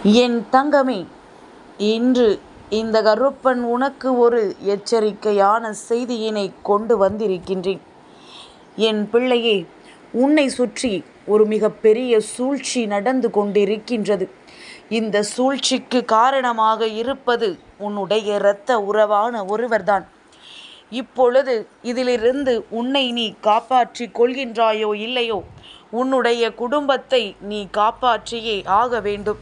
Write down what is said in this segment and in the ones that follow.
என் தங்கமே இன்று இந்த கருப்பன் உனக்கு ஒரு எச்சரிக்கையான செய்தியினை கொண்டு வந்திருக்கின்றேன். என் பிள்ளையே உன்னை சுற்றி ஒரு மிகப்பெரிய சூழ்ச்சி நடந்து கொண்டிருக்கின்றது. இந்த சூழ்ச்சிக்கு காரணமாக இருப்பது உன்னுடைய இரத்த உறவான ஒருவர்தான். இப்பொழுது இதிலிருந்து உன்னை நீ காப்பாற்றி கொள்கின்றாயோ இல்லையோ உன்னுடைய குடும்பத்தை நீ காப்பாற்றியே ஆக வேண்டும்.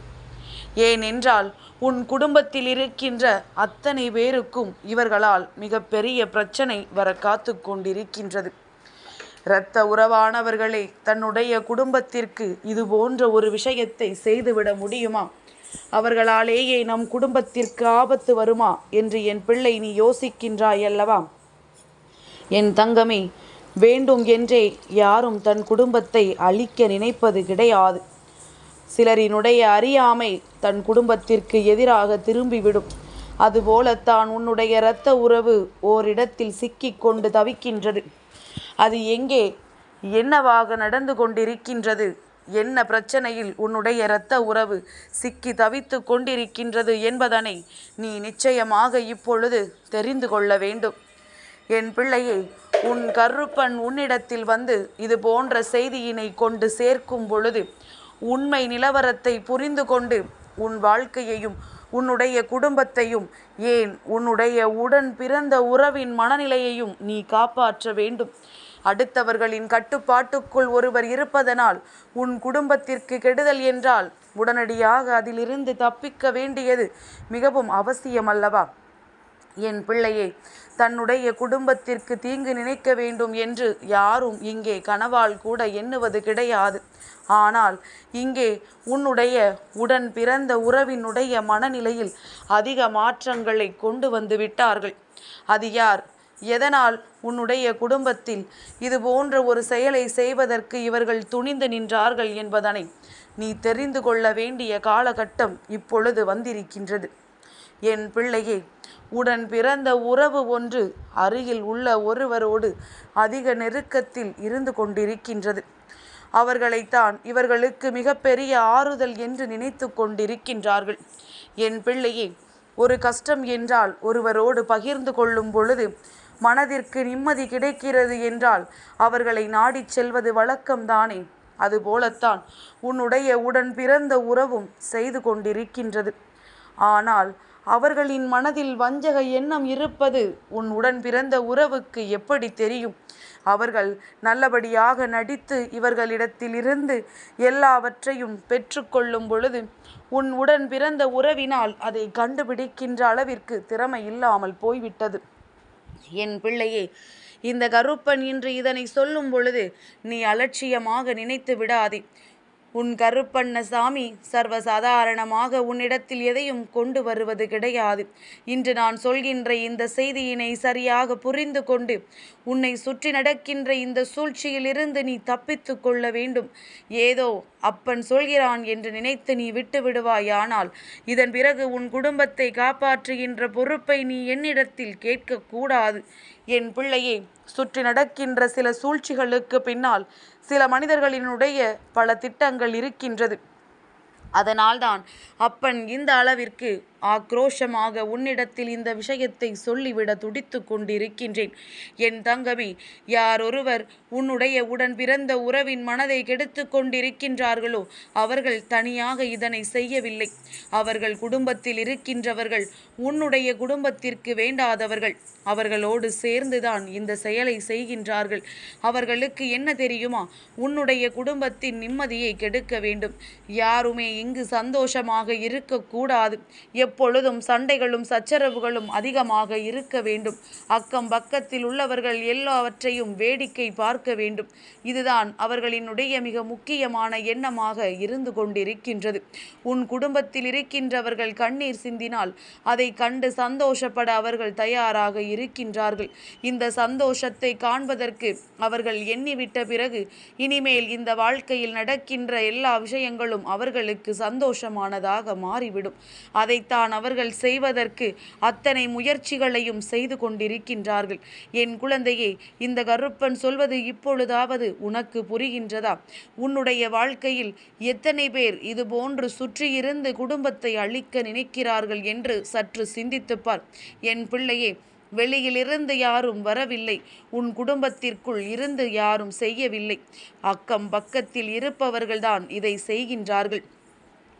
ஏனென்றால் உன் குடும்பத்தில் இருக்கின்ற அத்தனை பேருக்கும் இவர்களால் மிகப்பெரிய பிரச்சனை வர காத்து கொண்டிருக்கின்றது. இரத்த உறவானவர்களே தன்னுடைய குடும்பத்திற்கு இது போன்ற ஒரு விஷயத்தை செய்துவிட முடியுமா? அவர்களாலேயே நம் குடும்பத்திற்கு ஆபத்து வருமா என்று என் பிள்ளை நீ யோசிக்கின்றாய் அல்லவா என் தங்கமே வேண்டும் என்றே யாரும் தன் குடும்பத்தை அழிக்க நினைப்பது கிடையாது. சிலரினுடைய அறியாமை தன் குடும்பத்திற்கு எதிராக திரும்பிவிடும். அதுபோலத்தான் உன்னுடைய இரத்த உறவு ஓரிடத்தில் சிக்கிக் கொண்டு தவிக்கின்றது. அது எங்கே என்னவாக நடந்து கொண்டிருக்கின்றது? என்ன பிரச்சனையில் உன்னுடைய இரத்த உறவு சிக்கி தவித்து கொண்டிருக்கின்றது என்பதனை நீ நிச்சயமாக இப்பொழுது தெரிந்து கொள்ள வேண்டும். என் பிள்ளையை உன் கருப்பன் உன்னிடத்தில் வந்து இது போன்ற செய்தியினை கொண்டு சேர்க்கும் பொழுது உண்மை நிலவரத்தை புரிந்து கொண்டு உன் வாழ்க்கையையும் உன்னுடைய குடும்பத்தையும் ஏன் உன்னுடைய உடன் பிறந்த உறவின் மனநிலையையும் நீ காப்பாற்ற வேண்டும். அடுத்தவர்களின் கட்டுப்பாட்டுக்குள் ஒருவர் இருப்பதனால் உன் குடும்பத்திற்கு கெடுதல் என்றால் உடனடியாக அதிலிருந்து தப்பிக்க வேண்டியது மிகவும் அவசியம் அல்லவா என் பிள்ளையே தன்னுடைய குடும்பத்திற்கு தீங்கு நினைக்க வேண்டும் என்று யாரும் இங்கே கனவால் கூட எண்ணுவது கிடையாது. ஆனால் இங்கே உன்னுடைய உடன் பிறந்த உறவினுடைய மனநிலையில் அதிக மாற்றங்களை கொண்டு வந்து விட்டார்கள். அது யார்? எதனால் உன்னுடைய குடும்பத்தில் இது போன்ற ஒரு செயலை செய்வதற்கு இவர்கள் துணிந்து நின்றார்கள் என்பதனை நீ தெரிந்து கொள்ள வேண்டிய காலகட்டம் இப்பொழுது வந்திருக்கின்றது. என் பிள்ளையே உடன் பிறந்த உறவு ஒன்று அருகில் உள்ள ஒருவரோடு அதிக நெருக்கத்தில் இருந்து கொண்டிருக்கின்றது. அவர்களைத்தான் இவர்களுக்கு மிகப்பெரிய ஆறுதல் என்று நினைத்து கொண்டிருக்கின்றார்கள். என் பிள்ளையே ஒரு கஷ்டம் என்றால் ஒருவரோடு பகிர்ந்து கொள்ளும் பொழுது மனதிற்கு நிம்மதி கிடைக்கிறது என்றால் அவர்களை நாடிச் செல்வது வழக்கம்தானே? அதுபோலத்தான் உன்னுடைய உடன் பிறந்த உறவும் செய்து கொண்டிருக்கின்றது. ஆனால் அவர்களின் மனதில் வஞ்சக எண்ணம் இருப்பது உன் உடன் பிறந்த உறவுக்கு எப்படி தெரியும்? அவர்கள் நல்லபடியாக நடித்து இவர்களிடத்திலிருந்து எல்லாவற்றையும் பெற்றுக்கொள்ளும் பொழுது உன் உடன் பிறந்த உறவினால் அதை கண்டுபிடிக்கின்ற அளவிற்கு திறமை இல்லாமல் போய்விட்டது. என் பிள்ளையே இந்த கருப்பன் இன்று இதனை சொல்லும் பொழுது நீ அலட்சியமாக நினைத்து விடாதே. உன் கருப்பண்ண சாமி சர்வசாதாரணமாக உன்னிடத்தில் எதையும் கொண்டு வருவது கிடையாது. இன்று நான் சொல்கின்ற இந்த செய்தியினை சரியாக புரிந்து கொண்டு உன்னை சுற்றி நடக்கின்ற இந்த சூழ்ச்சியிலிருந்து நீ தப்பித்து கொள்ள வேண்டும். ஏதோ அப்பன் சொல்கிறான் என்று நினைத்து நீ விட்டு விடுவாயானால் இதன் பிறகு உன் குடும்பத்தை காப்பாற்றுகின்ற பொறுப்பை நீ என்னிடத்தில் கேட்கக்கூடாது. என் பிள்ளையே சுற்றி நடக்கின்ற சில சூழ்ச்சிகளுக்கு பின்னால் சில மனிதர்களினுடைய பல திட்டங்கள் இருக்கின்றது. அதனால்தான் அப்பன் இந்த அளவிற்கு ஆக்ரோஷமாக உன்னிடத்தில் இந்த விஷயத்தை சொல்லிவிட துடித்து கொண்டிருக்கின்றேன். என் தங்கமே யாரொருவர் உன்னுடைய உடன் பிறந்த உறவின் மனதை கெடுத்து கொண்டிருக்கின்றார்களோ அவர்கள் தனியாக இதனை செய்யவில்லை. அவர்கள் குடும்பத்தில் இருக்கின்றவர்கள் உன்னுடைய குடும்பத்திற்கு வேண்டாதவர்கள். அவர்களோடு சேர்ந்துதான் இந்த செயலை செய்கின்றார்கள். அவர்களுக்கு என்ன தெரியுமா? உன்னுடைய குடும்பத்தின் நிம்மதியை கெடுக்க வேண்டும். யாருமே இங்கு சந்தோஷமாக இருக்கக்கூடாது. எப்பொழுதும் சண்டைகளும் சச்சரவுகளும் அதிகமாக இருக்க வேண்டும். அக்கம் பக்கத்தில் உள்ளவர்கள் எல்லாவற்றையும் வேடிக்கை பார்க்க வேண்டும். இதுதான் அவர்களினுடைய மிக முக்கியமான எண்ணமாக இருந்து கொண்டிருக்கின்றது. உன் குடும்பத்தில் இருக்கின்றவர்கள் கண்ணீர் சிந்தினால் அதை கண்டு சந்தோஷப்பட அவர்கள் தயாராக இருக்கின்றார்கள். இந்த சந்தோஷத்தை காண்பதற்கு அவர்கள் எண்ணிவிட்ட பிறகு இனிமேல் இந்த வாழ்க்கையில் நடக்கின்ற எல்லா விஷயங்களும் அவர்களுக்கு சந்தோஷமானதாக மாறிவிடும். அதைத்தான் தான் அவர்கள் செய்வதற்கு அத்தனை முயற்சிகளையும் செய்து கொண்டிருக்கின்றார்கள். என் குழந்தையே இந்த கருப்பன் சொல்வது இப்பொழுதாவது உனக்கு புரிகின்றதா? உன்னுடைய வாழ்க்கையில் எத்தனை பேர் இதுபோன்று சுற்றியிருந்து குடும்பத்தை அழிக்க நினைக்கிறார்கள் என்று சற்று சிந்தித்துப்பார். என் பிள்ளையே வெளியிலிருந்து யாரும் வரவில்லை. உன் குடும்பத்திற்குள் இருந்து யாரும் செய்யவில்லை. அக்கம் பக்கத்தில் இருப்பவர்கள்தான் இதை செய்கின்றார்கள்.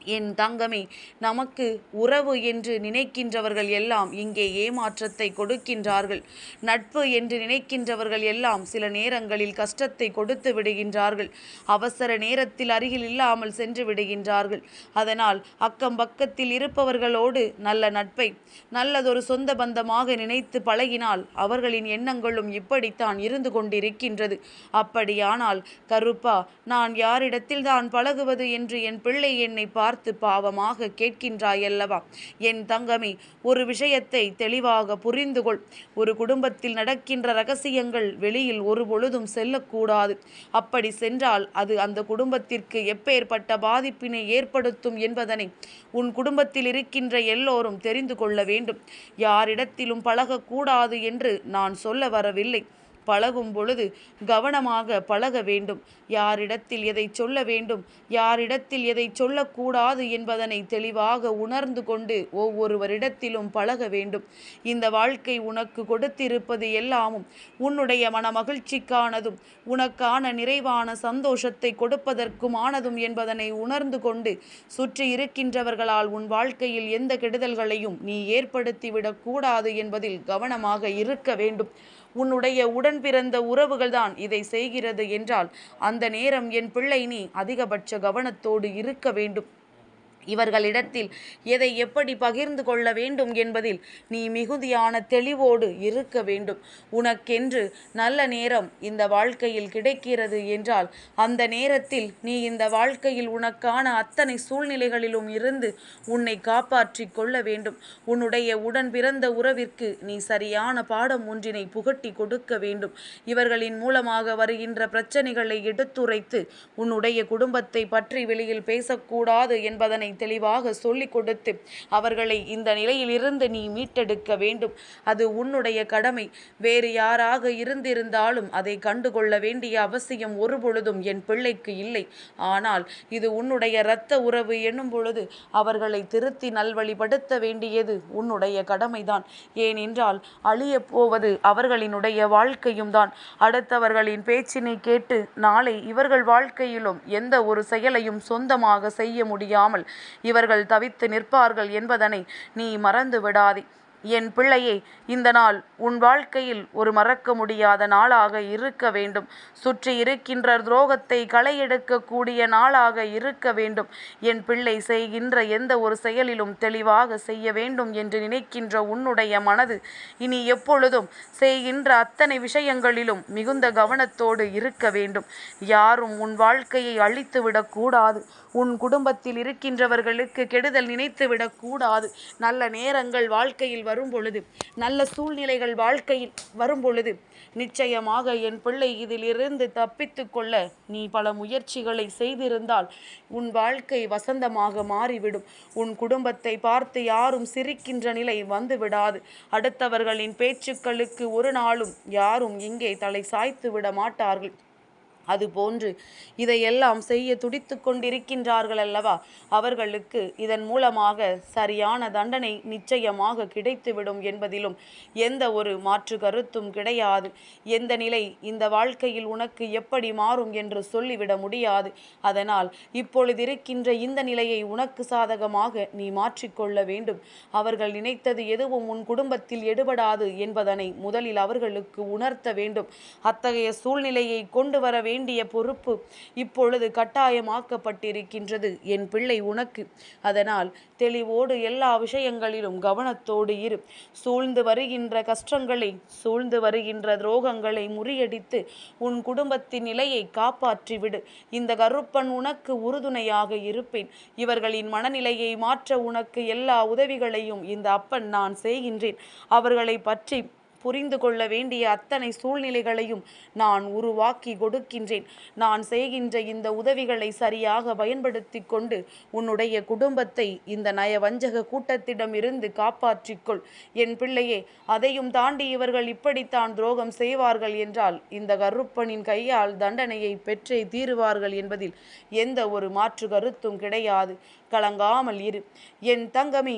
என் தங்கமே நமக்கு உறவு என்று நினைக்கின்றவர்கள் எல்லாம் இங்கே ஏமாற்றத்தை கொடுக்கின்றார்கள். நட்பு என்று நினைக்கின்றவர்கள் எல்லாம் சில நேரங்களில் கஷ்டத்தை கொடுத்து விடுகின்றார்கள். அவசர நேரத்தில் அருகில் இல்லாமல் சென்று விடுகின்றார்கள். அதனால் அக்கம் பக்கத்தில் இருப்பவர்களோடு நல்ல நட்பை நல்லதொரு சொந்த பந்தமாக நினைத்து பழகினால் அவர்களின் எண்ணங்களும் இப்படித்தான் இருந்து கொண்டிருக்கின்றது. அப்படியானால் கருப்பா நான் யாரிடத்தில் தான் பழகுவது என்று என் பிள்ளை என்னை பார்த்து பார்த்து பாவமாக கேட்கின்றாயல்லவா? என் தங்கமே ஒரு விஷயத்தை தெளிவாக புரிந்து கொள் ஒரு குடும்பத்தில் நடக்கின்ற ரகசியங்கள் வெளியில் ஒரு பொழுதும் செல்லக்கூடாது. அப்படி சென்றால் அது அந்த குடும்பத்திற்கு எப்பேற்பட்ட பாதிப்பினை ஏற்படுத்தும் என்பதனை உன் குடும்பத்தில் இருக்கின்ற எல்லோரும் தெரிந்து கொள்ள வேண்டும். யாரிடத்திலும் பழகக்கூடாது என்று நான் சொல்ல வரவில்லை. பழகும் பொழுது கவனமாக பழக வேண்டும். யாரிடத்தில் எதை சொல்ல வேண்டும்? யாரிடத்தில் எதை சொல்லக்கூடாது என்பதனை தெளிவாக உணர்ந்து கொண்டு ஒவ்வொருவரிடத்திலும் பழக வேண்டும். இந்த வாழ்க்கை உனக்கு கொடுத்திருப்பது எல்லாமும் உன்னுடைய மனமகிழ்ச்சிக்கானதும் உனக்கான நிறைவான சந்தோஷத்தை கொடுப்பதற்குமானதும் என்பதனை உணர்ந்து கொண்டு சுற்றி இருக்கின்றவர்களால் உன் வாழ்க்கையில் எந்த கெடுதல்களையும் நீ ஏற்படுத்திவிடக்கூடாது என்பதில் கவனமாக இருக்க வேண்டும். உன்னுடைய உடன் பிறந்த உறவுகள் தான் இதை செய்கிறது என்றால் அந்த நேரம் என் பிள்ளை நீ அதிகபட்ச கவனத்தோடு இருக்க வேண்டும். இவர்களிடத்தில் எதை எப்படி பகிர்ந்து கொள்ள வேண்டும் என்பதில் நீ மிகுதியான தெளிவோடு இருக்க வேண்டும். உனக்கென்று நல்ல நேரம் இந்த வாழ்க்கையில் கிடைக்கிறது என்றால் அந்த நேரத்தில் நீ இந்த வாழ்க்கையில் உனக்கான அத்தனை சூழ்நிலைகளிலும் இருந்து உன்னை காப்பாற்றி கொள்ள வேண்டும். உன்னுடைய உடன் பிறந்த உறவிற்கு நீ சரியான பாடம் ஒன்றினை புகட்டி கொடுக்க வேண்டும். இவர்களின் மூலமாக வருகின்ற பிரச்சனைகளை எடுத்துரைத்து உன்னுடைய குடும்பத்தை பற்றி வெளியில் பேசக்கூடாது என்பதனை தெளிவாக சொல்லிக் கொடுத்து அவர்களை இந்த நிலையிலிருந்து நீ மீட்டெடுக்க வேண்டும். அது உன்னுடைய கடமை. வேறு யாராக இருந்திருந்தாலும் அதை கண்டுகொள்ள வேண்டிய அவசியம் ஒரு பொழுதும் என் பிள்ளைக்கு இல்லை. ஆனால் இது உன்னுடைய இரத்த உறவு என்னும் பொழுது அவர்களை திருத்தி நல்வழிப்படுத்த வேண்டியது உன்னுடைய கடமைதான். ஏனென்றால் அழியப் போவது அவர்களினுடைய வாழ்க்கையும் தான். அடுத்தவர்களின் பேச்சினை கேட்டு நாளை இவர்கள் வாழ்க்கையிலும் எந்த ஒரு செயலையும் சொந்தமாக செய்ய முடியாமல் இவர்கள் தவித்து நிற்பார்கள் என்பதனை நீ மறந்து விடாதே என் பிள்ளையே இந்த நாள் உன் வாழ்க்கையில் ஒரு மறக்க முடியாத நாளாக இருக்க வேண்டும். சுற்றி இருக்கின்ற துரோகத்தை களையெடுக்கக்கூடிய நாளாக இருக்க வேண்டும். என் பிள்ளை செய்கின்ற எந்த ஒரு செயலிலும் தெளிவாக செய்ய வேண்டும் என்று நினைக்கின்ற உன்னுடைய மனது இனி எப்பொழுதும் செய்கின்ற அத்தனை விஷயங்களிலும் மிகுந்த கவனத்தோடு இருக்க வேண்டும். யாரும் உன் வாழ்க்கையை அழித்து விடக்கூடாது உன் குடும்பத்தில் இருக்கின்றவர்களுக்கு கெடுதல் நினைத்து விடக்கூடாது நல்ல நேரங்கள் வாழ்க்கையில் வரும் பொழுது நல்ல சூழ்நிலைகள் வாழ்க்கையில் வரும் பொழுது நிச்சயமாக என் பிள்ளை இதிலிருந்து தப்பித்து கொள்ள நீ பல முயற்சிகளை செய்திருந்தால் உன் வாழ்க்கை வசந்தமாக மாறிவிடும். உன் குடும்பத்தை பார்த்து யாரும் சிரிக்கின்ற நிலை வந்துவிடாது. அடுத்தவர்களின் பேச்சுக்களுக்கு ஒரு நாளும் யாரும் இங்கே தலை சாய்த்து விட மாட்டார்கள். அதுபோன்று இதையெல்லாம் செய்ய துடித்து கொண்டிருக்கின்றார்கள் அல்லவா? அவர்களுக்கு இதன் மூலமாக சரியான தண்டனை நிச்சயமாக கிடைத்துவிடும் என்பதிலும் எந்த ஒரு மாற்று கருத்தும் கிடையாது. எந்த நிலை இந்த வாழ்க்கையில் உனக்கு எப்படி மாறும் என்று சொல்லிவிட முடியாது. அதனால் இப்பொழுது இருக்கின்ற இந்த நிலையை உனக்கு சாதகமாக நீ மாற்றிக்கொள்ள வேண்டும். அவர்கள் நினைத்தது எதுவும் உன் குடும்பத்தில் எடுபடாது என்பதனை முதலில் அவர்களுக்கு உணர்த்த வேண்டும். அத்தகைய சூழ்நிலையை கொண்டு வர வேண்டும் வேண்டிய பொறுப்பு இப்பொழுது கட்டாயமாக்கப்பட்டிருக்கின்றது. என் பிள்ளை உனக்கு. அதனால் தெளிவோடு எல்லா விஷயங்களிலும் கவனத்தோடு இரு. சூழ்ந்து வருகின்ற கஷ்டங்களை சூழ்ந்து வருகின்ற துரோகங்களை முறியடித்து உன் குடும்பத்தின் நிலையை காப்பாற்றிவிடு. இந்த கருப்பன் உனக்கு உறுதுணையாக இருப்பேன். இவர்களின் மனநிலையை மாற்ற உனக்கு எல்லா உதவிகளையும் இந்த அப்பன் நான் செய்கின்றேன். அவர்களை பற்றி புரிந்து கொள்ள வேண்டிய அத்தனை சூழ்நிலைகளையும் நான் உருவாக்கி கொடுக்கின்றேன். நான் செய்கின்ற இந்த உதவிகளை சரியாக பயன்படுத்தி கொண்டு உன்னுடைய குடும்பத்தை இந்த நயவஞ்சக கூட்டத்திடமிருந்து காப்பாற்றிக்கொள். என் பிள்ளையே அதையும் தாண்டி இவர்கள் இப்படித்தான் துரோகம் செய்வார்கள் என்றால் இந்த கருப்பனின் கையால் தண்டனையை பெற்றே தீருவார்கள் என்பதில் எந்த ஒரு மாற்று கருத்தும் கிடையாது. கலங்காமல் இரு. என் தங்கமே